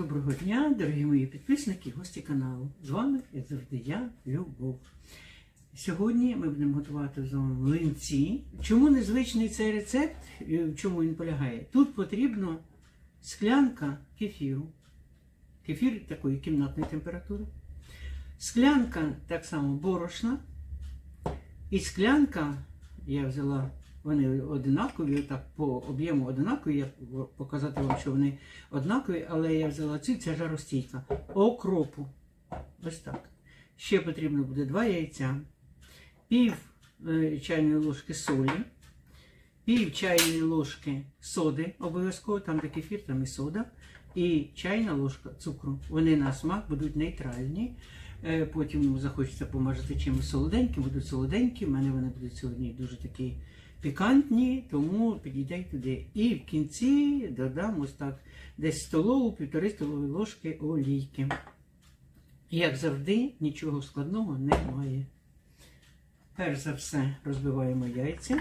Доброго дня, дорогі мої підписники, гості каналу. З вами, як завжди, я, Любов. Сьогодні ми будемо готувати з вами млинці. Чому незвичний цей рецепт? В чому він полягає? Тут потрібно склянка кефіру. Кефір такої кімнатної температури. Склянка так само борошна. І склянка, я взяла, вони одинакові, так по об'єму одинакові, я показати вам, що вони однакові, але я взяла цю, це жаростійка. Окропу. Ось так. Ще потрібно буде два яйця, пів е, чайної ложки солі, пів чайної ложки соди, обов'язково, там де кефір, там і сода, і чайна ложка цукру. Вони на смак будуть нейтральні. Е, Потім захочеться помажити чимось солоденьким, будуть солоденькі. У мене вони будуть сьогодні дуже такі пікантні, тому підійде туди. І в кінці додам ось так десь столову, півтори столові ложки олійки. Як завжди, нічого складного немає. Перш за все розбиваємо яйця.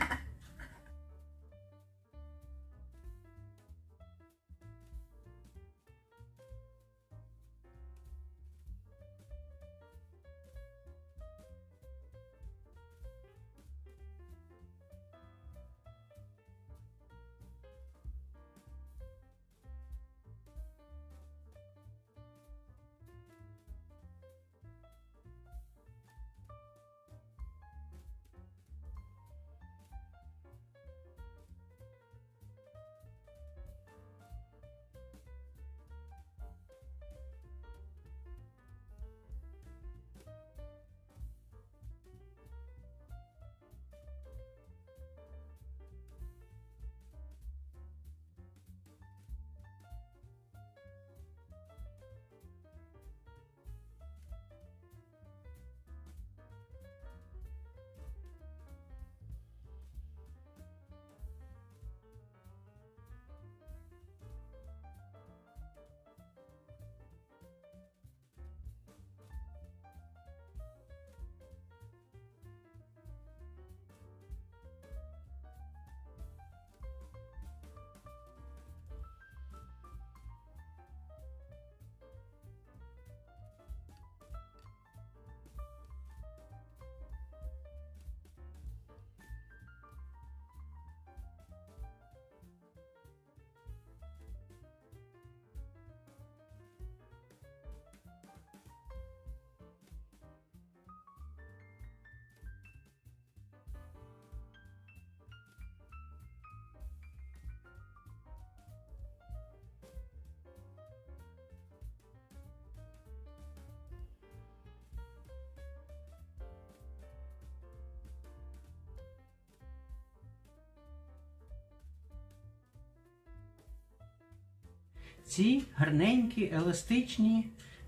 Ці гарненькі, еластичні,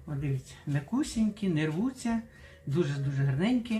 о, дивіться, м'якусінькі, не рвуться, дуже-дуже гарненькі.